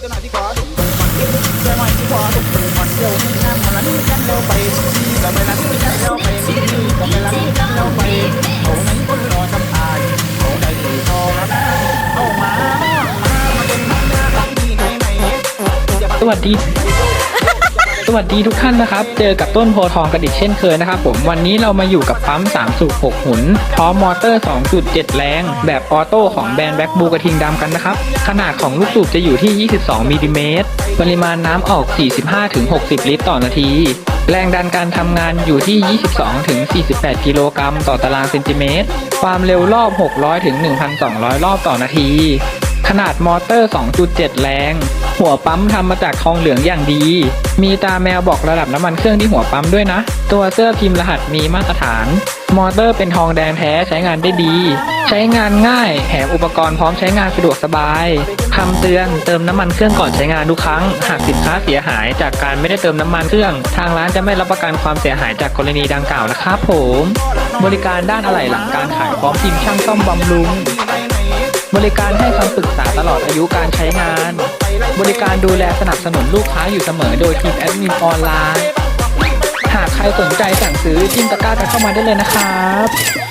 เจ้าหน้าที่ขอดุมันกินเจ้าหน้าที่ขอดุมันเดียวน้ำมันลันกันเร็วไปก็ไม่ลันกันเร็วไปก็ไม่ลันกันเร็วไปเอาไหนคนรอทำทานเอาได้ทอละนะเอามามามาเป็นน้ำยาลังที่ไหนไหนสวัสดี สวัสดีทุกท่านนะครับ เจอกับต้นโพทองกันอีกเช่นเคยนะครับผมวันนี้เรามาอยู่กับปั๊ม3สูบ6หุนพร้อมมอเตอร์ 2.7 แรง แบบออโต้ของแบรนด์แบ็กบูกระทิงดำกันนะครับ ขนาดของลูกสูบจะอยู่ที่ 22มิลลิเมตรปริมาณน้ำออก 45-60 ลิตรต่อนาที แรงดันการทำงานอยู่ที่ 22-48 กิโลกรัมต่อตารางเซนติเมตร ความเร็วรอบ 600-1,200 รอบต่อนาที ขนาดมอเตอร์ 2.7 แรง หัวปั๊มทำมาจากทองเหลืองอย่างดี มีตาแมวบอกระดับน้ำมันเครื่องที่หัวปั๊มด้วยนะ ตัวเสื้อพิมพ์รหัสมีมาตรฐาน มอเตอร์เป็นทองแดงแท้ใช้งานได้ดี ใช้งานง่ายแถมอุปกรณ์พร้อมใช้งานสะดวกสบายคำเตือนเติมน้ำมันเครื่องก่อนใช้งานทุกครั้ง หากสินค้าเสียหายจากการไม่ได้เติมน้ำมันเครื่อง ทางร้านจะไม่รับประกันความเสียหายจากกรณีดังกล่าวนะครับผม บริการด้านอะไหล่หลังการขายพร้อมทีมช่างซ่อมบำรุง บริการให้คำปรึกษาตลอดอายุการใช้งาน บริการดูแลสนับสนุนลูกค้าอยู่เสมอโดยทีมแอดมินออนไลน์ หากใครสนใจสั่งซื้อจิ้มตะกร้ากันเข้ามาได้เลยนะครับ